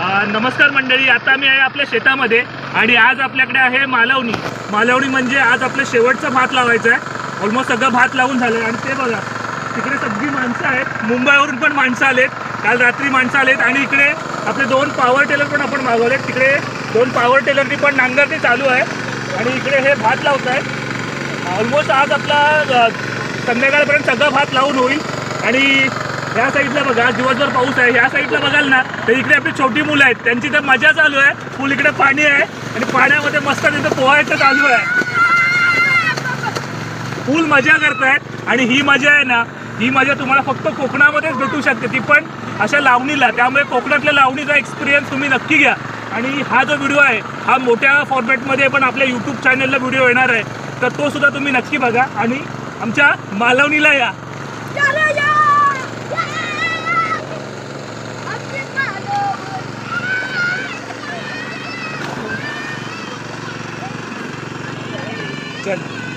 नमस्कार मंडळी आता मी आहे आपल्या शेतामध्ये आणि आज आपल्याकडे आहे मालवणी. मालवणी म्हणजे आज आपलं शेवटचं भात लावायचं आहे. ऑलमोस्ट सगळं भात लावून झालं आणि ते बघा तिकडे सगळी माणसं आहेत. मुंबईवरून पण माणसं आलेत. काल रात्री माणसं आलेत आणि इकडे आपले दोन पॉवर टेलर पण आपण मागवलेत. तिकडे दोन पॉवर टेलरनी पण नांगरणी चालू आहे. आणि इकडे हे भात लावत आहेत. ऑलमोस्ट आज आपला संध्याकाळपर्यंत सगळं भात लावून होईल. आणि ह्या साईडला बघा दिवसभर पाऊस आहे. ह्या साईडला बघाल ना तर इकडे आपली छोटी मुलं आहेत. त्यांची तर मजा चालू आहे. फुल इकडे पाणी आहे. आणि पाण्यामध्ये मस्त तिथं पोहायचं चालू आहे. फुल मजा करतायत. आणि ही मजा आहे ना ही मजा तुम्हाला फक्त कोकणामध्येच भेटू शकते. ती पण अशा लावणीला. त्यामुळे कोकणातल्या लावणीचा एक्सपिरियन्स तुम्ही नक्की घ्या. आणि हा जो व्हिडिओ आहे हा मोठ्या फॉर्मॅटमध्ये पण आपल्या यूट्यूब चॅनलला व्हिडिओ येणार आहे. तर तो सुद्धा तुम्ही नक्की बघा. आणि आमच्या मालवणीला या. 更